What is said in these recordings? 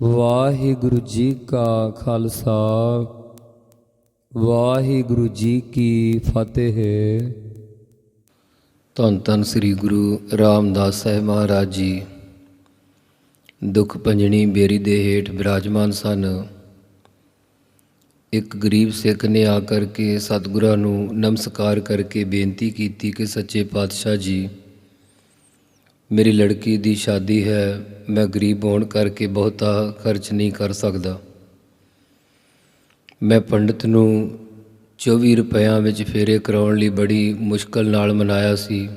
ਵਾਹਿਗੁਰੂ ਜੀ ਕਾ ਖਾਲਸਾ, ਵਾਹਿਗੁਰੂ ਜੀ ਕੀ ਫਤਿਹ। ਧੰਨ ਧੰਨ ਸ੍ਰੀ ਗੁਰੂ ਰਾਮਦਾਸ ਸਾਹਿਬ ਮਹਾਰਾਜ ਜੀ। ਦੁੱਖ ਭੰਜਣੀ ਬੇਰੀ ਦੇ ਹੇਠ ਬਿਰਾਜਮਾਨ ਸਨ। ਇੱਕ ਗਰੀਬ ਸਿੱਖ ਨੇ ਆ ਕਰਕੇ ਸਤਿਗੁਰਾਂ ਨੂੰ ਨਮਸਕਾਰ ਕਰਕੇ ਬੇਨਤੀ ਕੀਤੀ ਕਿ ਸੱਚੇ ਪਾਤਸ਼ਾਹ ਜੀ ਮੇਰੀ ਲੜਕੀ ਦੀ ਸ਼ਾਦੀ ਹੈ, ਮੈਂ ਗਰੀਬ ਹੋਣ ਕਰਕੇ ਬਹੁਤਾ ਖਰਚ ਨਹੀਂ ਕਰ ਸਕਦਾ। ਮੈਂ ਪੰਡਿਤ ਨੂੰ 24 ਰੁਪਇਆਂ ਵਿੱਚ ਫੇਰੇ ਕਰਾਉਣ ਲਈ ਬੜੀ ਮੁਸ਼ਕਲ ਨਾਲ ਮਨਾਇਆ ਸੀ।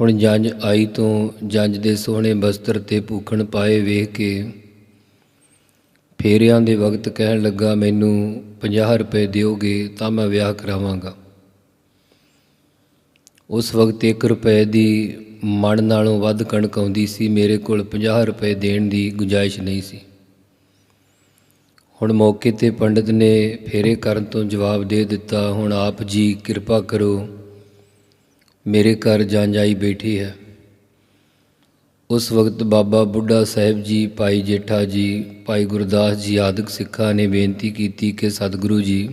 ਹੁਣ ਜੰਜ ਆਈ ਤੋਂ ਜੰਜ ਦੇ ਸੋਹਣੇ ਬਸਤਰ ਤੇ ਭੂਖਣ ਪਾਏ ਵੇਖ ਕੇ ਫੇਰਿਆਂ ਦੇ ਵਕਤ ਕਹਿਣ ਲੱਗਾ, ਮੈਨੂੰ 50 ਰੁਪਏ ਦਿਓਗੇ ਤਾਂ ਮੈਂ ਵਿਆਹ ਕਰਾਵਾਂਗਾ। ਉਸ ਵਕਤ 1 ਰੁਪਏ ਦੀ ਮਣ ਨਾਲੋਂ ਵੱਧ ਕਣਕ ਆਉਂਦੀ ਸੀ, ਮੇਰੇ ਕੋਲ 50 ਰੁਪਏ ਦੇਣ ਦੀ ਗੁੰਜਾਇਸ਼ ਨਹੀਂ ਸੀ। ਹੁਣ ਮੌਕੇ ਤੇ ਪੰਡਿਤ ਨੇ ਫੇਰੇ ਕਰਨ ਤੋਂ ਜਵਾਬ ਦੇ ਦਿੱਤਾ, ਹੁਣ ਆਪ ਜੀ ਕਿਰਪਾ ਕਰੋ, ਮੇਰੇ ਘਰ ਜਾਂਜਾਈ ਬੈਠੀ ਹੈ। ਉਸ ਵਕਤ ਬਾਬਾ ਬੁੱਢਾ ਸਾਹਿਬ ਜੀ, ਭਾਈ ਜੇਠਾ ਜੀ, ਭਾਈ ਗੁਰਦਾਸ ਜੀ ਆਦਿਕ ਸਿੱਖਾਂ ਨੇ ਬੇਨਤੀ ਕੀਤੀ ਕਿ ਸਤਿਗੁਰੂ ਜੀ,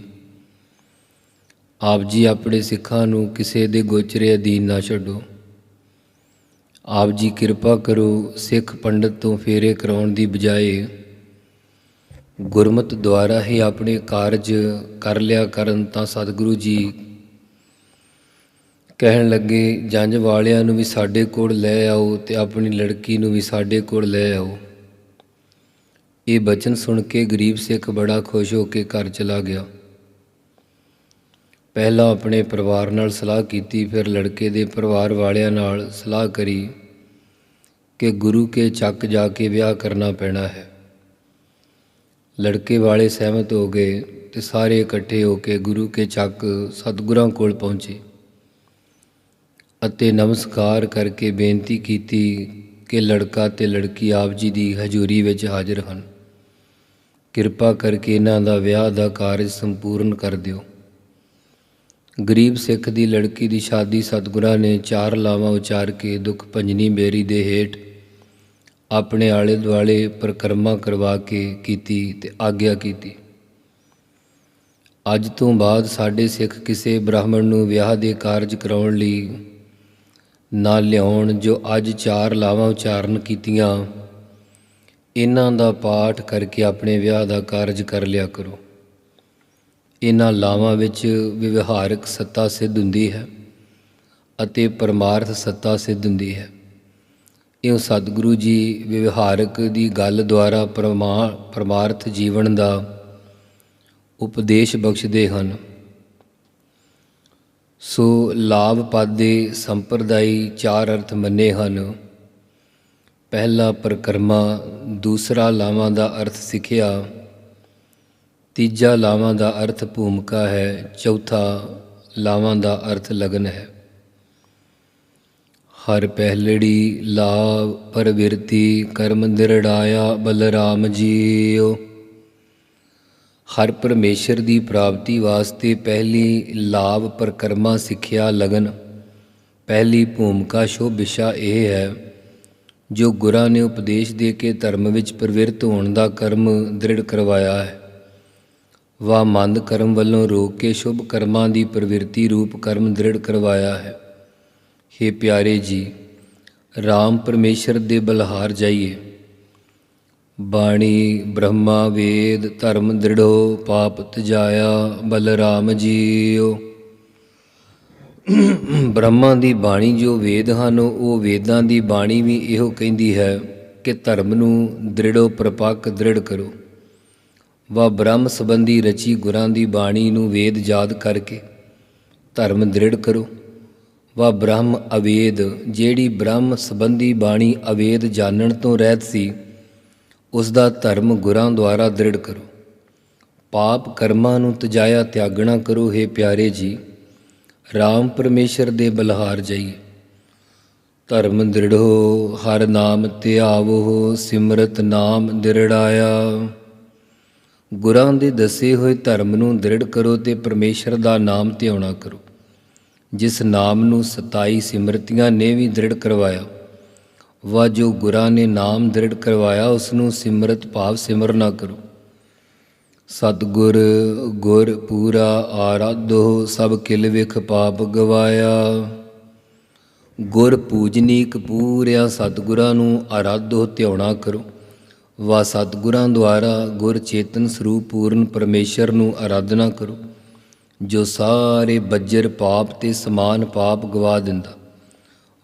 ਆਪ ਜੀ ਆਪਣੇ ਸਿੱਖਾਂ ਨੂੰ ਕਿਸੇ ਦੇ ਗੋਚਰੇ ਅਧੀਨ ਨਾ ਛੱਡੋ। ਆਪ ਜੀ ਕਿਰਪਾ ਕਰੋ ਸਿੱਖ ਪੰਡਤ ਤੋਂ ਫੇਰੇ ਕਰਾਉਣ ਦੀ ਬਜਾਏ ਗੁਰਮਤ ਦੁਆਰਾ ਹੀ ਆਪਣੇ ਕਾਰਜ ਕਰ ਲਿਆ ਕਰਨ ਤਾਂ ਸਤਿਗੁਰੂ ਜੀ ਕਹਿਣ ਲੱਗੇ ਜੰਜ ਵਾਲਿਆਂ ਨੂੰ ਵੀ ਸਾਡੇ ਕੋਲ ਲੈ ਆਓ ਤੇ ਆਪਣੀ ਲੜਕੀ ਨੂੰ ਵੀ ਸਾਡੇ ਕੋਲ ਲੈ ਆਓ। ਇਹ ਬਚਨ ਸੁਣ ਕੇ ਗਰੀਬ ਸਿੱਖ ਬੜਾ ਖੁਸ਼ ਹੋ ਕੇ ਘਰ ਚਲਾ ਗਿਆ। ਪਹਿਲਾਂ ਆਪਣੇ ਪਰਿਵਾਰ ਨਾਲ ਸਲਾਹ ਕੀਤੀ, ਫਿਰ ਲੜਕੇ ਦੇ ਪਰਿਵਾਰ ਵਾਲਿਆਂ ਨਾਲ ਸਲਾਹ ਕਰੀ ਕਿ ਗੁਰੂ ਕੇ ਚੱਕ ਜਾ ਕੇ ਵਿਆਹ ਕਰਨਾ ਪੈਣਾ ਹੈ। ਲੜਕੇ ਵਾਲੇ ਸਹਿਮਤ ਹੋ ਗਏ ਤੇ ਸਾਰੇ ਇਕੱਠੇ ਹੋ ਕੇ ਗੁਰੂ ਕੇ ਚੱਕ ਸਤਿਗੁਰਾਂ ਕੋਲ ਪਹੁੰਚੇ ਅਤੇ ਨਮਸਕਾਰ ਕਰਕੇ ਬੇਨਤੀ ਕੀਤੀ ਕਿ ਲੜਕਾ ਤੇ ਲੜਕੀ ਆਪ ਜੀ ਦੀ ਹਜ਼ੂਰੀ ਵਿੱਚ ਹਾਜ਼ਰ ਹਨ। ਕਿਰਪਾ ਕਰਕੇ ਇਹਨਾਂ ਦਾ ਵਿਆਹ ਦਾ ਕਾਰਜ ਸੰਪੂਰਨ ਕਰ ਦਿਓ। ਗਰੀਬ ਸਿੱਖ ਦੀ ਲੜਕੀ ਦੀ ਸ਼ਾਦੀ ਸਤਿਗੁਰਾਂ ਨੇ ਚਾਰ ਲਾਵਾਂ ਉਚਾਰ ਕੇ ਦੁੱਖ ਭੰਜਨੀ ਬੇਰੀ ਦੇ ਹੇਠ ਆਪਣੇ ਆਲੇ ਦੁਆਲੇ ਪ੍ਰਕਰਮਾ ਕਰਵਾ ਕੇ ਕੀਤੀ ਤੇ ਆਗਿਆ ਕੀਤੀ। ਅੱਜ ਤੋਂ ਬਾਅਦ ਸਾਡੇ ਸਿੱਖ ਕਿਸੇ ਬ੍ਰਾਹਮਣ ਨੂੰ ਵਿਆਹ ਦੇ ਕਾਰਜ ਕਰਾਉਣ ਲਈ ਨਾ ਲਿਆਉਣ, ਜੋ ਅੱਜ ਚਾਰ ਲਾਵਾਂ ਉਚਾਰਨ ਕੀਤੀਆਂ, ਇਹਨਾਂ ਦਾ ਪਾਠ ਕਰਕੇ ਆਪਣੇ ਵਿਆਹ ਦਾ ਕਾਰਜ ਕਰ ਲਿਆ ਕਰੋ। ਇਹਨਾਂ ਲਾਵਾਂ ਵਿੱਚ ਵਿਵਹਾਰਕ ਸੱਤਾ ਸਿੱਧ ਹੁੰਦੀ ਹੈ ਅਤੇ ਪਰਮਾਰਥ ਸੱਤਾ ਸਿੱਧ ਹੁੰਦੀ ਹੈ। ਇਹ ਸਤਿਗੁਰੂ ਜੀ ਵਿਵਹਾਰਕ ਦੀ ਗੱਲ ਦੁਆਰਾ ਪਰਮਾ, ਪਰਮਾਰਥ ਜੀਵਨ ਦਾ ਉਪਦੇਸ਼ ਬਖਸ਼ਦੇ ਹਨ। ਸੋ ਲਾਭ ਪਾਦੇ ਸੰਪਰਦਾਈ ਚਾਰ ਅਰਥ ਮੰਨੇ ਹਨ। ਪਹਿਲਾ ਪ੍ਰਕਰਮਾ, ਦੂਸਰਾ ਲਾਵਾਂ ਦਾ ਅਰਥ ਸਿੱਖਿਆ ਤੀਜਾ ਲਾਵਾਂ ਦਾ ਅਰਥ ਭੂਮਿਕਾ ਹੈ, ਚੌਥਾ ਲਾਵਾਂ ਦਾ ਅਰਥ ਲਗਨ ਹੈ। ਹਰ ਪਹਿਲੜੀ ਲਾਭ ਪਰਵਿਰਤੀ ਕਰਮ ਨਿਰੜਾਇਆ ਬਲਰਾਮ ਜੀਓ। ਹਰ ਪਰਮੇਸ਼ਰ ਦੀ ਪ੍ਰਾਪਤੀ ਵਾਸਤੇ ਪਹਿਲੀ ਲਾਭ ਪ੍ਰਕਰਮਾ ਸਿੱਖਿਆ ਲਗਨ। ਪਹਿਲੀ ਭੂਮਿਕਾ ਸ਼ੋਭਿਸ਼ਾ ਇਹ ਹੈ, ਜੋ ਗੁਰਾਂ ਨੇ ਉਪਦੇਸ਼ ਦੇ ਕੇ ਧਰਮ ਵਿੱਚ ਪ੍ਰਵਿਰਤ ਹੋਣ ਦਾ ਕਰਮ ਦ੍ਰਿੜ ਕਰਵਾਇਆ ਹੈ। ਵਾ ਮੰਦ ਕਰਮ ਵੱਲੋਂ ਰੋਕ ਕੇ ਸ਼ੁਭ ਕਰਮਾਂ ਦੀ ਪ੍ਰਵਿਰਤੀ ਰੂਪ ਕਰਮ ਦ੍ਰਿੜ ਕਰਵਾਇਆ ਹੈ। हे ਪਿਆਰੇ ਜੀ RAM ਪਰਮੇਸ਼ਰ ਦੇ ਬਲਹਾਰ ਜਾਈਏ। ਬਾਣੀ, ਬ੍ਰਹਮਾ, ਵੇਦ, ਧਰਮ ਦ੍ਰਿੜੋ, ਪਾਪ ਤਜਾਇਆ, ਬਲਰਾਮ ਜੀਓ। ਬ੍ਰਹਮਾ ਦੀ ਬਾਣੀ ਜੋ ਵੇਦ ਹਨ, ਉਹ ਵੇਦਾਂ ਦੀ ਬਾਣੀ ਵੀ ਇਹੋ ਕਹਿੰਦੀ ਹੈ ਕਿ ਧਰਮ ਨੂੰ ਦ੍ਰਿੜੋ ਪ੍ਰਪੱਕ ਦ੍ਰਿੜ ਕਰੋ। ਵਾ ਬ੍ਰਹਮ ਸੰਬੰਧੀ ਰਚੀ ਗੁਰਾਂ ਦੀ ਬਾਣੀ ਨੂੰ ਵੇਦ ਯਾਦ ਕਰਕੇ ਧਰਮ ਦ੍ਰਿੜ ਕਰੋ। ਵਾ ਬ੍ਰਹਮ ਅਵੇਦ, ਜਿਹੜੀ ਬ੍ਰਹਮ ਸੰਬੰਧੀ ਬਾਣੀ ਅਵੇਦ ਜਾਣਨ ਤੋਂ ਰਹਿਤ ਸੀ ਉਸ ਦਾ ਧਰਮ ਗੁਰਾਂ ਦੁਆਰਾ ਦ੍ਰਿੜ ਕਰੋ। ਪਾਪ ਕਰਮਾਂ ਨੂੰ ਤਜਾਇਆ ਤਿਆਗਣਾ ਕਰੋ हे ਪਿਆਰੇ ਜੀ। RAM ਪਰਮੇਸ਼ਰ ਦੇ ਬਲਹਾਰ ਜਾਈਏ ਧਰਮ ਦ੍ਰਿੜੋ, ਹਰ ਨਾਮ ਧਿਆਵੋ, ਸਿਮਰਤ ਨਾਮ ਦਿਰੜਾਇਆ ਗੁਰਾਂ ਦੇ ਦੱਸੇ ਹੋਏ ਧਰਮ ਨੂੰ ਦ੍ਰਿੜ ਕਰੋ ਤੇ ਪਰਮੇਸ਼ਰ ਦਾ ਨਾਮ ਧਿਆਉਣਾ ਕਰੋ। ਜਿਸ ਨਾਮ ਨੂੰ 27 ਸਿਮਰਤੀਆਂ ਨੇ ਵੀ ਦ੍ਰਿੜ ਕਰਵਾਇਆ ਵਾ ਜੋ ਗੁਰਾਂ ਨੇ ਨਾਮ ਦ੍ਰਿੜ ਕਰਵਾਇਆ ਉਸ ਨੂੰ ਸਿਮਰਤ ਭਾਵ ਸਿਮਰਨਾ ਕਰੋ। ਸਤਗੁਰ, ਗੁਰ ਪੂਰਾ ਆਰਾਧੋ, ਸਭ ਕਿਲ ਵਿਖ ਪਾਪ ਗਵਾਇਆ। ਗੁਰ ਪੂਜਨੀਕ ਪੂਰਿਆ ਸਤਗੁਰਾਂ ਨੂੰ ਆਰਾਧੋ, ਧਿਆਉਣਾ ਕਰੋ। ਵਾ ਸਤਿਗੁਰਾਂ ਦੁਆਰਾ ਗੁਰ ਚੇਤਨ ਸਰੂਪ ਪੂਰਨ ਪਰਮੇਸ਼ਰ ਨੂੰ ਆਰਾਧਨਾ ਕਰੋ, ਜੋ ਸਾਰੇ ਬੱਜਰ ਪਾਪ ਤੇ ਸਮਾਨ ਪਾਪ ਗਵਾ ਦਿੰਦਾ।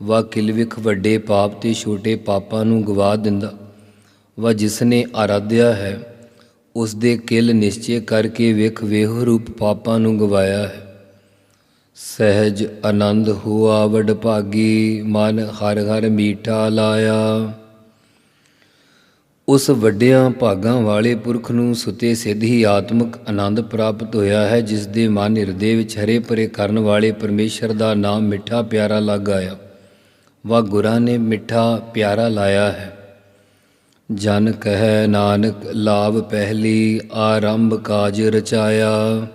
ਵਾ ਕਿਲਵਿਖ ਵੱਡੇ ਪਾਪ ਤੇ ਛੋਟੇ ਪਾਪਾਂ ਨੂੰ ਗਵਾ ਦਿੰਦਾ। ਵਾ ਜਿਸ ਨੇ ਆਰਾਧਿਆ ਹੈ ਉਸ ਦੇ ਕਿਲ ਨਿਸ਼ਚੈ ਕਰਕੇ ਵਿਖ ਵੇਹ ਰੂਪ ਪਾਪਾਂ ਨੂੰ ਗਵਾਇਆ ਹੈ। ਸਹਿਜ ਆਨੰਦ ਹੋਆ ਵਡ ਭਾਗੀ, ਮਨ ਹਰ ਹਰ ਮੀਠਾ ਲਾਇਆ। ਉਸ ਵੱਡਿਆਂ ਭਾਗਾਂ ਵਾਲੇ ਪੁਰਖ ਨੂੰ ਸੁਤੇ ਸਿੱਧ ਹੀ ਆਤਮਿਕ ਆਨੰਦ ਪ੍ਰਾਪਤ ਹੋਇਆ ਹੈ, ਜਿਸ ਦੇ ਮਨ ਹਿਰਦੇ ਵਿੱਚ ਹਰੇ ਭਰੇ ਕਰਨ ਵਾਲੇ ਪਰਮੇਸ਼ਰ ਦਾ ਨਾਮ ਮਿੱਠਾ ਪਿਆਰਾ ਲੱਗ ਆਇਆ। ਵਾ ਗੁਰਾਂ ਨੇ ਮਿੱਠਾ ਪਿਆਰਾ ਲਾਇਆ ਹੈ। ਜਨ ਕਹੈ ਨਾਨਕ, ਲਾਭ ਪਹਿਲੀ ਆਰੰਭ ਕਾਜ ਰਚਾਇਆ।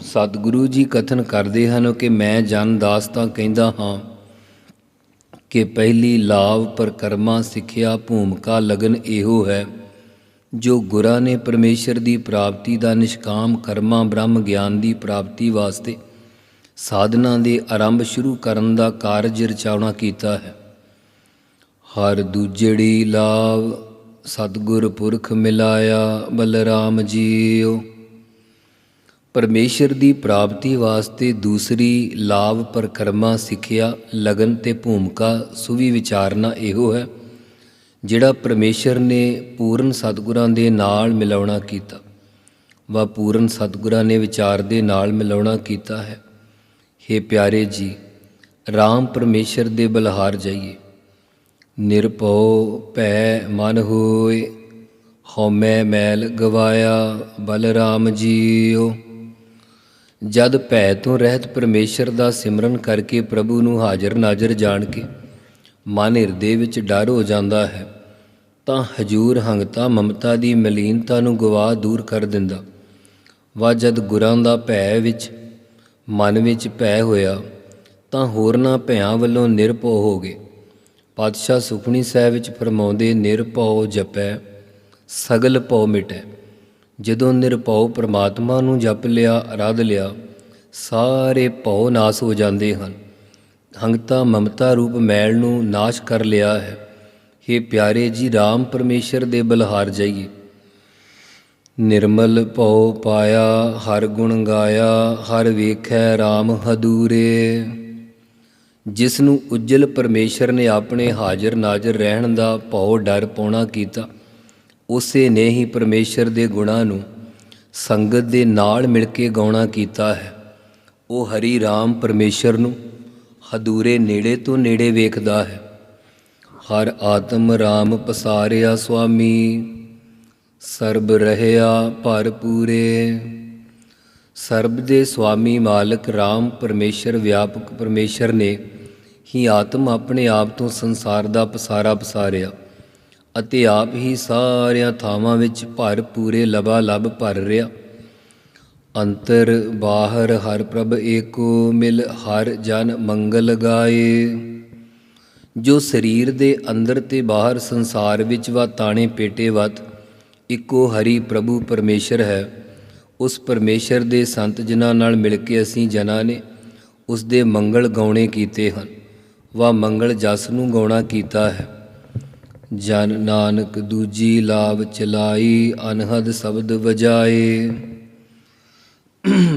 ਸਤਿਗੁਰੂ ਜੀ ਕਥਨ ਕਰਦੇ ਹਨ ਕਿ ਮੈਂ ਜਨ ਦਾਸ ਤਾਂ ਕਹਿੰਦਾ ਹਾਂ ਕਿ ਪਹਿਲੀ ਲਾਭ ਪਰਕਰਮਾ ਸਿੱਖਿਆ ਭੂਮਿਕਾ ਲਗਨ ਇਹੋ ਹੈ, ਜੋ ਗੁਰਾਂ ਨੇ ਪਰਮੇਸ਼ਰ ਦੀ ਪ੍ਰਾਪਤੀ ਦਾ ਨਿਸ਼ਕਾਮ ਕਰਮਾਂ ਬ੍ਰਹਮ ਗਿਆਨ ਦੀ ਪ੍ਰਾਪਤੀ ਵਾਸਤੇ ਸਾਧਨਾ ਦੇ ਆਰੰਭ ਸ਼ੁਰੂ ਕਰਨ ਦਾ ਕਾਰਜ ਰਚਾਉਣਾ ਕੀਤਾ ਹੈ। ਹਰ ਦੂਜੜੀ ਲਾਭ ਸਤਿਗੁਰ ਪੁਰਖ ਮਿਲਾਇਆ ਬਲਰਾਮ ਜੀਓ। ਪਰਮੇਸ਼ਰ ਦੀ ਪ੍ਰਾਪਤੀ ਵਾਸਤੇ ਦੂਸਰੀ ਲਾਭ ਪਰਕਰਮਾ ਸਿੱਖਿਆ, ਲਗਨ ਤੇ ਭੂਮਿਕਾ ਸੁਵੀ ਵਿਚਾਰਨਾ ਇਹੋ ਹੈ, ਜਿਹੜਾ ਪਰਮੇਸ਼ਰ ਨੇ ਪੂਰਨ ਸਤਿਗੁਰਾਂ ਦੇ ਨਾਲ ਮਿਲਾਉਣਾ ਕੀਤਾ। ਵਾ ਪੂਰਨ ਸਤਿਗੁਰਾਂ ਨੇ ਵਿਚਾਰ ਦੇ ਨਾਲ ਮਿਲਾਉਣਾ ਕੀਤਾ ਹੈ। हे ਪਿਆਰੇ ਜੀ RAM ਪਰਮੇਸ਼ਰ ਦੇ ਬਲਹਾਰ ਜਾਈਏ। ਨਿਰਭਉ ਭੈ ਮਨ ਹੋਏ, ਹਉਮੈ ਮੈਲ ਗਵਾਇਆ, ਬਲਰਾਮ ਜੀਓ। ਜਦ ਭੈ ਤੋਂ ਰਹਿਤ ਪਰਮੇਸ਼ਰ ਦਾ ਸਿਮਰਨ ਕਰਕੇ ਪ੍ਰਭੂ ਨੂੰ ਹਾਜ਼ਰ ਨਾਜ਼ਰ ਜਾਣ ਕੇ ਮਨ ਹਿਰਦੇ ਵਿੱਚ ਡਰ ਹੋ ਜਾਂਦਾ ਹੈ, ਤਾਂ ਹਜੂਰ ਹੰਗਤਾ ਮਮਤਾ ਦੀ ਮਲੀਨਤਾ ਨੂੰ ਗਵਾ ਦੂਰ ਕਰ ਦਿੰਦਾ। ਵਾ ਜਦ ਗੁਰਾਂ ਦਾ ਭੈ ਵਿੱਚ, ਮਨ ਵਿੱਚ ਭੈ ਹੋਇਆ, ਤਾਂ ਹੋਰਨਾਂ ਭਿਆਂ ਵੱਲੋਂ ਨਿਰਭਉ ਹੋ ਗਏ। ਪਾਤਸ਼ਾਹ ਸੁਖਣੀ ਸਾਹਿਬ ਵਿੱਚ ਫਰਮਾਉਂਦੇ, ਨਿਰਭਉ ਜਪੈ, ਸਗਲ ਭਉ ਮਿਟੈ। ਜਦੋਂ ਨਿਰਭਉ ਪ੍ਰਮਾਤਮਾ ਨੂੰ ਜਪ ਲਿਆ, ਅਰਾਧ ਲਿਆ, ਸਾਰੇ ਭਉ ਨਾਸ ਹੋ ਜਾਂਦੇ ਹਨ। ਹੰਗਤਾ ਮਮਤਾ ਰੂਪ ਮੈਲ ਨੂੰ ਨਾਸ਼ ਕਰ ਲਿਆ ਹੈ। हे ਪਿਆਰੇ ਜੀ RAM ਪਰਮੇਸ਼ਰ ਦੇ ਬਲਹਾਰ ਜਾਈਏ। ਨਿਰਮਲ ਭਉ ਪਾਇਆ, ਹਰ ਗੁਣ ਗਾਇਆ, ਹਰ ਵੇਖੈ RAM ਹਦੂਰੇ। ਜਿਸ ਨੂੰ ਉਜਲ ਪਰਮੇਸ਼ਰ ਨੇ ਆਪਣੇ ਹਾਜ਼ਰ ਨਾਜ਼ਰ ਰਹਿਣ ਦਾ ਭਉ ਡਰ ਪਾਉਣਾ ਕੀਤਾ ਉਸੇ ਨੇ ਹੀ ਪਰਮੇਸ਼ਰ ਦੇ ਗੁਣਾਂ ਨੂੰ ਸੰਗਤ ਦੇ ਨਾਲ ਮਿਲ ਕੇ ਗਾਉਣਾ ਕੀਤਾ ਹੈ। ਉਹ ਹਰੀ ਰਾਮ ਪਰਮੇਸ਼ਰ ਨੂੰ ਹਦੂਰੇ ਨੇੜੇ ਤੋਂ ਨੇੜੇ ਵੇਖਦਾ ਹੈ। ਹਰ ਆਤਮ ਰਾਮ ਪਸਾਰਿਆ ਸੁਆਮੀ, ਸਰਬ ਰਹਿਆ ਭਰਪੂਰੇ ਸਰਬ ਦੇ ਸੁਆਮੀ ਮਾਲਕ ਰਾਮ ਪਰਮੇਸ਼ਰ ਵਿਆਪਕ ਪਰਮੇਸ਼ਰ ਨੇ ਹੀ ਆਤਮ ਆਪਣੇ ਆਪ ਤੋਂ ਸੰਸਾਰ ਦਾ ਪਸਾਰਾ ਪਸਾਰਿਆ। ਅਤੇ ਆਪ ਹੀ ਸਾਰਿਆਂ ਥਾਵਾਂ ਵਿੱਚ ਭਰ ਪੂਰੇ ਲਬਾ ਲਬ ਭਰ ਰਿਹਾ ਅੰਤਰ ਬਾਹਰ ਹਰ ਪ੍ਰਭ ਏਕੋ, ਮਿਲ ਹਰ ਜਨ ਮੰਗਲ ਗਾਏ। ਜੋ ਸਰੀਰ ਦੇ ਅੰਦਰ ਤੇ ਬਾਹਰ ਸੰਸਾਰ ਵਿੱਚ ਵਾ ਪੇਟੇ ਵਤ, ਇੱਕੋ ਹਰੀ ਪ੍ਰਭੂ ਪਰਮੇਸ਼ਰ ਹੈ। ਉਸ ਪਰਮੇਸ਼ਰ ਦੇ ਸੰਤ ਜਨਾਂ ਨਾਲ ਮਿਲ ਕੇ ਅਸੀਂ ਜਨਾਂ ਨੇ ਉਸ ਦੇ ਮੰਗਲ ਗਾਉਣੇ ਕੀਤੇ ਹਨ। ਵਾ ਮੰਗਲ ਜਸ ਨੂੰ ਗਾਉਣਾ ਕੀਤਾ ਹੈ। ਜਨ ਨਾਨਕ ਦੂਜੀ ਲਾਭ ਚਲਾਈ, ਅਨਹਦ ਸ਼ਬਦ ਵਜਾਏ।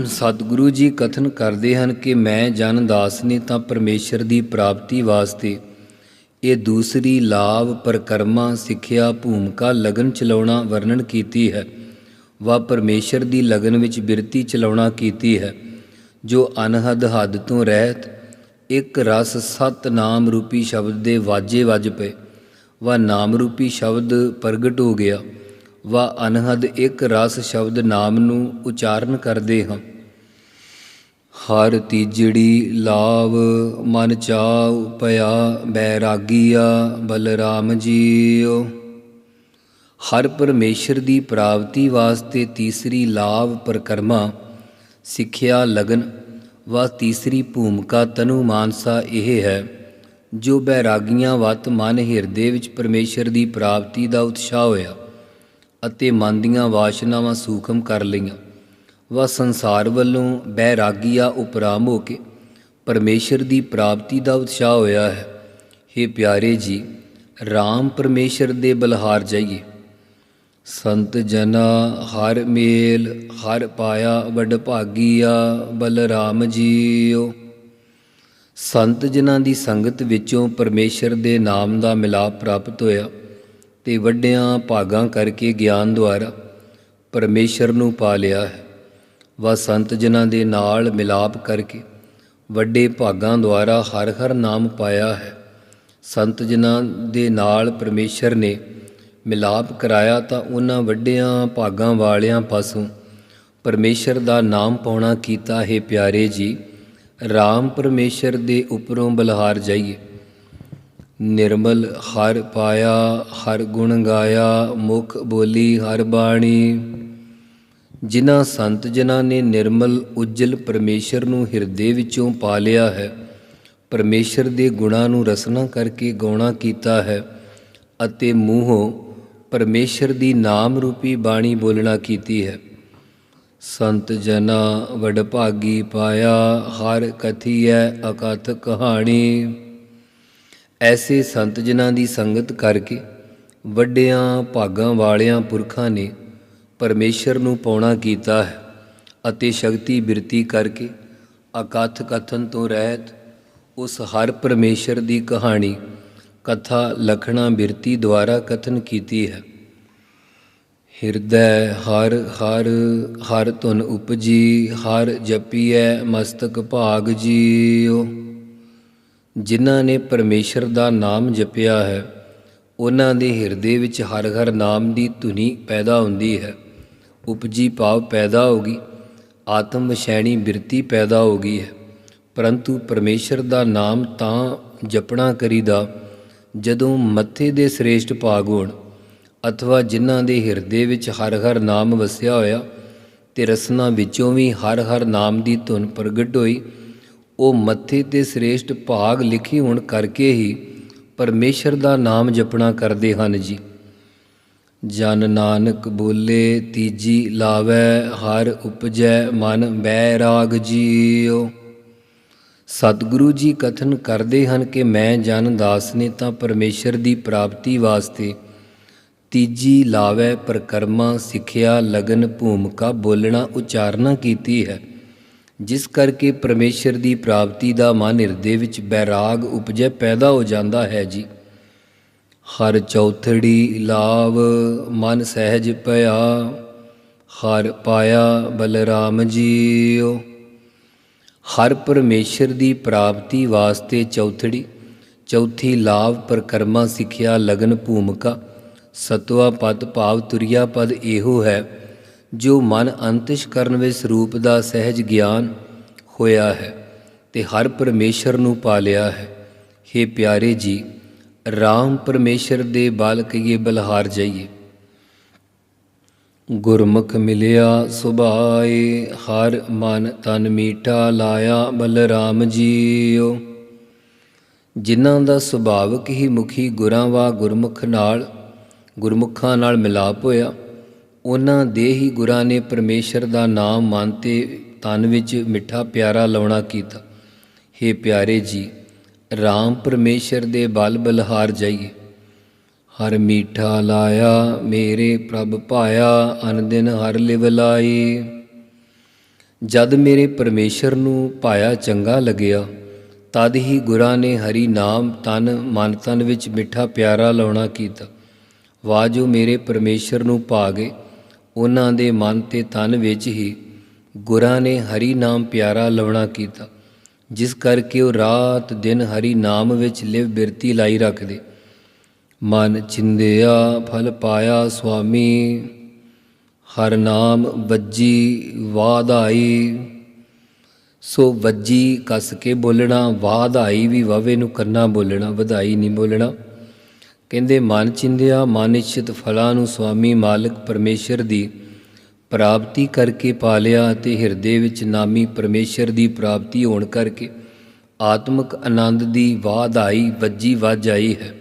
ਸਤਿਗੁਰੂ ਜੀ ਕਥਨ ਕਰਦੇ ਹਨ ਕਿ ਮੈਂ ਜਨ ਦਾਸ ਨੇ ਤਾਂ ਪਰਮੇਸ਼ਰ ਦੀ ਪ੍ਰਾਪਤੀ ਵਾਸਤੇ ਇਹ ਦੂਸਰੀ ਲਾਭ ਪਰਕਰਮਾ ਸਿੱਖਿਆ ਭੂਮਿਕਾ ਲਗਨ ਚਲਾਉਣਾ ਵਰਣਨ ਕੀਤੀ ਹੈ। ਵਾ ਪਰਮੇਸ਼ਰ ਦੀ ਲਗਨ ਵਿੱਚ ਬਿਰਤੀ ਚਲਾਉਣਾ ਕੀਤੀ ਹੈ। ਜੋ ਅਨਹਦ ਹੱਦ ਤੋਂ ਰਹਿਤ, ਇੱਕ ਰਸ ਸਤ ਨਾਮ ਰੂਪੀ ਸ਼ਬਦ ਦੇ ਵਾਜੇ ਵੱਜ ਪਏ। ਵਾ ਨਾਮ ਰੂਪੀ ਸ਼ਬਦ ਪ੍ਰਗਟ ਹੋ ਗਿਆ, ਵਾ ਅਨਹਦ ਇੱਕ ਰਸ ਸ਼ਬਦ ਨਾਮ ਨੂੰ ਉਚਾਰਨ ਕਰਦੇ ਹਾਂ। ਹਰ ਤੀਜੜੀ ਲਾਵ ਮਨ ਚਾਉ ਪਿਆ ਬੈਰਾਗੀਆ ਬਲਰਾਮ ਜੀਓ ਹਰ ਪਰਮੇਸ਼ਰ ਦੀ ਪ੍ਰਾਪਤੀ ਵਾਸਤੇ ਤੀਸਰੀ ਲਾਭ ਪਰਕਰਮਾ, ਸਿੱਖਿਆ ਲਗਨ, ਵਾ ਤੀਸਰੀ ਭੂਮਿਕਾ ਤਨੂ ਮਾਨਸਾ ਇਹ ਹੈ। ਜੋ ਬੈਰਾਗੀਆਂ ਵਤ ਮਨ ਹਿਰਦੇ ਵਿੱਚ ਪਰਮੇਸ਼ਰ ਦੀ ਪ੍ਰਾਪਤੀ ਦਾ ਉਤਸ਼ਾਹ ਹੋਇਆ ਅਤੇ ਮਨ ਦੀਆਂ ਵਾਸ਼ਨਾਵਾਂ ਸੂਖਮ ਕਰ ਲਈਆਂ। ਵਾ ਸੰਸਾਰ ਵੱਲੋਂ ਬੈਰਾਗੀਆ ਉਪਰਾਮ ਹੋ ਕੇ ਪਰਮੇਸ਼ਰ ਦੀ ਪ੍ਰਾਪਤੀ ਦਾ ਉਤਸ਼ਾਹ ਹੋਇਆ ਹੈ। हे ਪਿਆਰੇ ਜੀ RAM ਪਰਮੇਸ਼ਰ ਦੇ ਬਲਹਾਰ ਜਾਈਏ। ਸੰਤ ਜਨਾ, ਹਰ ਮੇਲ, ਹਰ ਪਾਇਆ, ਵਡ ਭਾਗੀਆ, ਬਲਰਾਮ ਜੀਓ। ਸੰਤ ਜਨਾਂ ਦੀ ਸੰਗਤ ਵਿੱਚੋਂ ਪਰਮੇਸ਼ਰ ਦੇ ਨਾਮ ਦਾ ਮਿਲਾਪ ਪ੍ਰਾਪਤ ਹੋਇਆ ਤੇ ਵੱਡਿਆਂ ਭਾਗਾਂ ਕਰਕੇ ਗਿਆਨ ਦੁਆਰਾ ਪਰਮੇਸ਼ਰ ਨੂੰ ਪਾ ਲਿਆ ਹੈ। ਵਾ ਸੰਤ ਜਨਾਂ ਦੇ ਨਾਲ ਮਿਲਾਪ ਕਰਕੇ ਵੱਡੇ ਭਾਗਾਂ ਦੁਆਰਾ ਹਰ ਹਰ ਨਾਮ ਪਾਇਆ ਹੈ। ਸੰਤ ਜਨਾਂ ਦੇ ਨਾਲ ਪਰਮੇਸ਼ਰ ਨੇ ਮਿਲਾਪ ਕਰਾਇਆ ਤਾਂ ਉਹਨਾਂ ਵੱਡਿਆਂ ਭਾਗਾਂ ਵਾਲਿਆਂ ਪਾਸੋਂ ਪਰਮੇਸ਼ਰ ਦਾ ਨਾਮ ਪਾਉਣਾ ਕੀਤਾ, ਹੈ ਪਿਆਰੇ ਜੀ RAM ਪਰਮੇਸ਼ਰ ਦੇ ਉੱਪਰੋਂ ਬਲਹਾਰ ਜਾਈਏ। ਨਿਰਮਲ ਹਰ ਪਾਇਆ, ਹਰ ਗੁਣ ਗਾਇਆ, ਮੁਖ ਬੋਲੀ ਹਰ ਬਾਣੀ। ਜਿਨ੍ਹਾਂ ਸੰਤ ਜਨਾਂ ਨੇ ਨਿਰਮਲ ਉਜਲ ਪਰਮੇਸ਼ਰ ਨੂੰ ਹਿਰਦੇ ਵਿੱਚੋਂ ਪਾ ਲਿਆ ਹੈ, ਪਰਮੇਸ਼ਰ ਦੇ ਗੁਣਾਂ ਨੂੰ ਰਸਨਾ ਕਰਕੇ ਗਾਉਣਾ ਕੀਤਾ ਹੈ ਅਤੇ ਮੂੰਹੋਂ ਪਰਮੇਸ਼ਰ ਦੀ ਨਾਮ ਰੂਪੀ ਬਾਣੀ ਬੋਲਣਾ ਕੀਤੀ ਹੈ। ਸੰਤ ਜਨਾ ਵਡਭਾਗੀ ਪਾਇਆ, ਹਰ ਕਥੀਐ ਅਕਥ ਕਹਾਣੀ। ਐਸੇ ਸੰਤ ਜਨਾਂ ਦੀ ਸੰਗਤ ਕਰਕੇ ਵੱਡਿਆਂ, ਭਾਗਾਂ ਵਾਲਿਆਂ ਪੁਰਖਾਂ ਨੇ ਪਰਮੇਸ਼ਰ ਨੂੰ ਪਾਉਣਾ ਕੀਤਾ ਹੈ ਅਤੇ ਸ਼ਕਤੀ ਬਿਰਤੀ ਕਰਕੇ ਅਕਥ ਕਥਨ ਤੋਂ ਰਹਿਤ ਉਸ ਹਰ ਪਰਮੇਸ਼ਰ ਦੀ ਕਹਾਣੀ, ਕਥਾ, ਲਖਣਾ, ਬਿਰਤੀ ਦੁਆਰਾ ਕਥਨ ਕੀਤੀ ਹੈ। ਹਿਰਦੈ ਹਰ ਹਰ ਹਰ ਧੁਨ ਉਪਜੀ, ਹਰ ਜਪੀਐ ਮਸਤਕ ਭਾਗ ਜੀਓ ਜਿਨ੍ਹਾਂ ਨੇ ਪਰਮੇਸ਼ਰ ਦਾ ਨਾਮ ਜਪਿਆ ਹੈ, ਉਹਨਾਂ ਦੇ ਹਿਰਦੇ ਵਿੱਚ ਹਰ ਹਰ ਨਾਮ ਦੀ ਧੁਨੀ ਪੈਦਾ ਹੁੰਦੀ ਹੈ। ਉਪਜੀ ਭਾਵ ਪੈਦਾ ਹੋਗੀ ਆਤਮ ਵਿਸ਼ੈਣੀ ਬਿਰਤੀ ਪੈਦਾ ਹੋ ਗਈ ਹੈ। ਪਰੰਤੂ ਪਰਮੇਸ਼ਰ ਦਾ ਨਾਮ ਤਾਂ ਜਪਣਾ ਕਰੀਦਾ, ਜਦੋਂ ਮੱਥੇ ਦੇ ਸ੍ਰੇਸ਼ਟ ਭਾਗ ਹੋਣ ਅਥਵਾ ਜਿਨ੍ਹਾਂ ਦੇ ਹਿਰਦੇ ਵਿੱਚ ਹਰ ਹਰ ਨਾਮ ਵਸਿਆ ਹੋਇਆ ਤੇ ਰਸਨਾ ਵਿੱਚੋਂ ਵੀ ਹਰ ਹਰ ਨਾਮ ਦੀ ਧੁਨ ਪ੍ਰਗਟ ਹੋਈ, ਉਹ ਮੱਥੇ ਤੇ ਸ੍ਰੇਸ਼ਟ ਭਾਗ ਲਿਖੀ ਹੋਣ ਕਰਕੇ ਹੀ ਪਰਮੇਸ਼ਰ ਦਾ ਨਾਮ ਜਪਣਾ ਕਰਦੇ ਹਨ ਜੀ। ਜਨ ਨਾਨਕ ਬੋਲੇ, ਤੀਜੀ ਲਾਵੈ, ਹਰ ਉਪਜੈ ਮਨ ਬੈਰਾਗ ਜੀਓ ਸਤਿਗੁਰੂ ਜੀ ਕਥਨ ਕਰਦੇ ਹਨ ਕਿ ਮੈਂ ਜਨ ਦਾਸ ਨੇ ਤਾਂ ਪਰਮੇਸ਼ਰ ਦੀ ਪ੍ਰਾਪਤੀ ਵਾਸਤੇ ਤੀਜੀ ਲਾਵੈ ਪ੍ਰਕਰਮਾ ਸਿੱਖਿਆ ਲਗਨ ਭੂਮਿਕਾ ਬੋਲਣਾ ਉਚਾਰਨਾ ਕੀਤੀ ਹੈ। ਜਿਸ ਕਰਕੇ ਪਰਮੇਸ਼ਰ ਦੀ ਪ੍ਰਾਪਤੀ ਦਾ ਮਨ ਹਿਰਦੇ ਵਿੱਚ ਬੈਰਾਗ ਉਪਜੈ ਪੈਦਾ ਹੋ ਜਾਂਦਾ ਹੈ ਜੀ। ਹਰ ਚੌਥੜੀ ਲਾਵ ਮਨ ਸਹਿਜ ਪਿਆ, ਹਰ ਪਾਇਆ ਬਲਰਾਮ ਜੀਓ ਹਰ ਪਰਮੇਸ਼ਰ ਦੀ ਪ੍ਰਾਪਤੀ ਵਾਸਤੇ ਚੌਥੜੀ, ਚੌਥੀ ਲਾਭ ਪ੍ਰਕਰਮਾ ਸਿੱਖਿਆ ਲਗਨ ਭੂਮਿਕਾ ਸਤਵਾ ਪਦ ਭਾਵ ਤੁਰਿਆ ਪਦ ਇਹੋ ਹੈ, ਜੋ ਮਨ ਅੰਤਿਸ਼ ਕਰਨ ਵਿੱਚ ਸਰੂਪ ਦਾ ਸਹਿਜ ਗਿਆਨ ਹੋਇਆ ਹੈ ਤੇ ਹਰ ਪਰਮੇਸ਼ਰ ਨੂੰ ਪਾ ਲਿਆ ਹੈ हे ਪਿਆਰੇ ਜੀ RAM ਪਰਮੇਸ਼ਰ ਦੇ ਬਲ ਕਈਏ ਬਲਹਾਰ ਜਾਈਏ। ਗੁਰਮੁਖ ਮਿਲਿਆ ਸੁਭਾਏ, ਹਰ ਮਨ ਤਨ ਮੀਠਾ ਲਾਇਆ ਬਲਰਾਮ ਜੀਓ। ਜਿਨ੍ਹਾਂ ਦਾ ਸੁਭਾਵਕ ਹੀ ਮੁਖੀ ਗੁਰਾਂ ਵਾ ਗੁਰਮੁਖ ਨਾਲ ਗੁਰਮੁਖਾਂ ਨਾਲ ਮਿਲਾਪ ਹੋਇਆ। ਉਹਨਾਂ ਦੇ ਹੀ ਗੁਰਾਂ ਨੇ ਪਰਮੇਸ਼ਰ ਦਾ ਨਾਮ ਮਨ ਤੇ ਤਨ ਵਿੱਚ ਮਿੱਠਾ ਪਿਆਰਾ ਲਾਉਣਾ ਕੀਤਾ। हे ਪਿਆਰੇ ਜੀ RAM ਪਰਮੇਸ਼ਰ ਦੇ ਬਲ ਬਲਹਾਰ ਜਾਈਏ। ਹਰ ਮੀਠਾ ਲਾਇਆ, ਮੇਰੇ ਪ੍ਰਭ ਪਾਇਆ ਅਨ ਦਿਨ ਹਰ ਲਿਵ ਲਾਈ। ਜਦ ਮੇਰੇ ਪਰਮੇਸ਼ਰ ਨੂੰ ਪਾਇਆ ਚੰਗਾ ਲੱਗਿਆ, ਤਦ ਹੀ ਗੁਰਾਂ ਨੇ ਹਰੀ ਨਾਮ ਤਨ, ਮਨ ਤਨ ਵਿੱਚ ਮਿੱਠਾ ਪਿਆਰਾ ਲਾਉਣਾ ਕੀਤਾ। ਵਾਹ ਜੋ ਮੇਰੇ ਪਰਮੇਸ਼ਰ ਨੂੰ ਪਾ ਗਏ ਉਹਨਾਂ ਦੇ ਮਨ ਤੇ ਤਨ ਵਿੱਚ ਹੀ ਗੁਰਾਂ ਨੇ ਹਰੀ ਨਾਮ ਪਿਆਰਾ ਲਾਉਣਾ ਕੀਤਾ, ਜਿਸ ਕਰਕੇ ਉਹ ਰਾਤ ਦਿਨ ਹਰੀ ਨਾਮ ਵਿੱਚ ਲਿਵ ਬਿਰਤੀ ਲਾਈ ਰੱਖਦੇ। ਮਨ ਚਿੰਦਿਆ ਫਲ ਪਾਇਆ, ਸੁਆਮੀ, ਹਰ ਨਾਮ ਵੱਜੀ ਵਾਧਾਈ ਸੋ ਵੱਜੀ, ਕੱਸ ਕੇ ਬੋਲਣਾ ਵਾਧਾਈ ਵੀ ਵਾਵੇ ਨੂੰ ਕੰਨਾ ਬੋਲਣਾ, ਵਧਾਈ ਨਹੀਂ ਬੋਲਣਾ। ਕਹਿੰਦੇ, ਮਨ ਚਿੰਦਿਆ, ਮਨ ਇਛਿਤ ਫਲਾਂ ਨੂੰ ਸੁਆਮੀ ਮਾਲਕ ਪਰਮੇਸ਼ਰ ਦੀ ਪ੍ਰਾਪਤੀ ਕਰਕੇ ਪਾਲਿਆ ਅਤੇ ਹਿਰਦੇ ਵਿੱਚ ਨਾਮੀ ਪਰਮੇਸ਼ਰ ਦੀ ਪ੍ਰਾਪਤੀ ਹੋਣ ਕਰਕੇ ਆਤਮਿਕ ਆਨੰਦ ਦੀ ਵਾਧਾਈ ਵੱਜੀ, ਵੱਜ ਆਈ ਹੈ।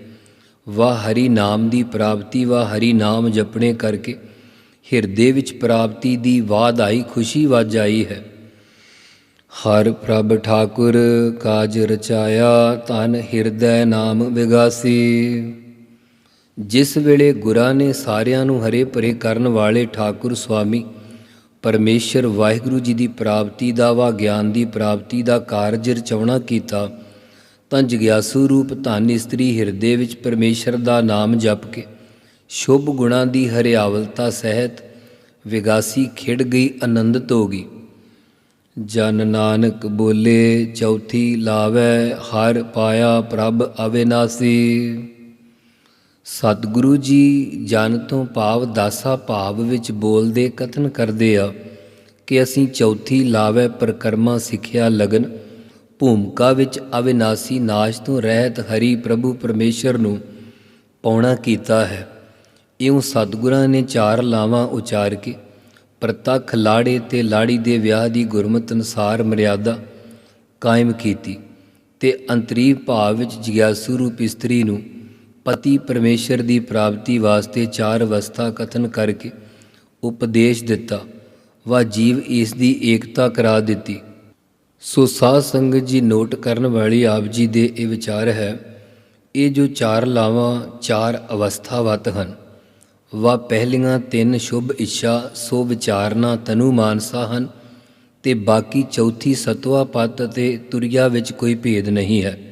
ਵਾ ਹਰੀ ਨਾਮ ਦੀ ਪ੍ਰਾਪਤੀ, ਵਾਹ, ਹਰੀ ਨਾਮ ਜਪਣੇ ਕਰਕੇ ਹਿਰਦੇ ਵਿੱਚ ਪ੍ਰਾਪਤੀ ਦੀ ਵਾਧਾਈ ਖੁਸ਼ੀ ਵੱਜ ਆਈ ਹੈ। ਹਰ ਪ੍ਰਭ ਠਾਕੁਰ ਕਾਜ ਰਚਾਇਆ ਤਨ ਹਿਰਦੈ ਨਾਮ ਵਿਗਾਸੀ। ਜਿਸ ਵੇਲੇ ਗੁਰਾਂ ਨੇ ਸਾਰਿਆਂ ਨੂੰ ਹਰੇ ਭਰੇ ਕਰਨ ਵਾਲੇ ਠਾਕੁਰ ਸੁਆਮੀ, ਪਰਮੇਸ਼ਰ ਵਾਹਿਗੁਰੂ ਜੀ ਦੀ ਪ੍ਰਾਪਤੀ ਦਾ ਵਾ ਗਿਆਨ ਦੀ ਪ੍ਰਾਪਤੀ ਦਾ ਕਾਰਜ ਰਚਾਉਣਾ ਕੀਤਾ, ਤਾਂ ਜਗਿਆਸੂ ਰੂਪ ਧਨ ਇਸਤਰੀ ਹਿਰਦੇ ਵਿੱਚ ਪਰਮੇਸ਼ਰ ਦਾ ਨਾਮ ਜਪ ਕੇ ਸ਼ੁਭ ਗੁਣਾਂ ਦੀ ਹਰਿਆਵਲਤਾ ਸਹਿਤ ਵਿਗਾਸੀ ਖਿੜ ਗਈ, ਆਨੰਦਿਤ ਹੋ ਗਈ। ਜਨ ਨਾਨਕ ਬੋਲੇ, ਚੌਥੀ ਲਾਵੈ, ਹਰ ਪਾਇਆ ਪ੍ਰਭ ਅਵਿਨਾਸੀ ਸਤਿਗੁਰੂ ਜੀ ਜਨ ਤੋਂ ਭਾਵ ਦਾਸਾ ਭਾਵ ਵਿੱਚ ਬੋਲਦੇ ਕਥਨ ਕਰਦੇ ਆ ਕਿ ਅਸੀਂ ਚੌਥੀ ਲਾਵੈ ਪ੍ਰਕਰਮਾ ਸਿੱਖਿਆ ਲਗਨ, ਭੂਮਿਕਾ ਵਿੱਚ ਅਵਿਨਾਸੀ ਨਾਸ਼ ਤੋਂ ਰਹਿਤ ਹਰੀ ਪ੍ਰਭੂ ਪਰਮੇਸ਼ਰ ਨੂੰ ਪਾਉਣਾ ਕੀਤਾ ਹੈ। ਇਉਂ ਸਤਿਗੁਰਾਂ ਨੇ ਚਾਰ ਲਾਵਾਂ ਉਚਾਰ ਕੇ, ਪ੍ਰਤੱਖ ਲਾੜੇ ਤੇ ਲਾੜੀ ਦੇ ਵਿਆਹ ਦੀ ਗੁਰਮਤ ਅਨੁਸਾਰ ਮਰਿਆਦਾ ਕਾਇਮ ਕੀਤੀ ਤੇ ਅੰਤਰੀਵ ਭਾਵ ਵਿੱਚ ਜਿਗਿਆਸੂ ਰੂਪ ਇਸਤਰੀ ਨੂੰ ਪਤੀ ਪਰਮੇਸ਼ਰ ਦੀ ਪ੍ਰਾਪਤੀ ਵਾਸਤੇ ਚਾਰ ਅਵਸਥਾ ਕਥਨ ਕਰਕੇ ਉਪਦੇਸ਼ ਦਿੱਤਾ। ਵਾ ਜੀਵ ਇਸ ਦੀ ਏਕਤਾ ਕਰਾ ਦਿੱਤੀ। ਸੋ ਸਾਧ ਸੰਗਤ ਜੀ, ਨੋਟ ਕਰਨ ਵਾਲੀ ਆਪ ਜੀ ਦੇ ਇਹ ਵਿਚਾਰ ਹੈ, ਇਹ ਜੋ ਚਾਰ ਲਾਵਾਂ, ਚਾਰ ਅਵਸਥਾਵਤ ਹਨ। ਵਾ ਪਹਿਲੀਆਂ ਤਿੰਨ ਸ਼ੁਭ ਇੱਛਾ, ਸੋ ਵਿਚਾਰਨਾ ਤਨੂ ਮਾਨਸਾ ਹਨ, ਤੇ ਬਾਕੀ ਚੌਥੀ ਸਤਵਾ ਪਤ ਅਤੇ ਤੁਰਿਆ ਵਿੱਚ ਕੋਈ ਭੇਦ ਨਹੀਂ ਹੈ।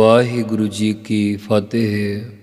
ਵਾਹਿਗੁਰੂ ਜੀ ਕੀ ਫਤਿਹ।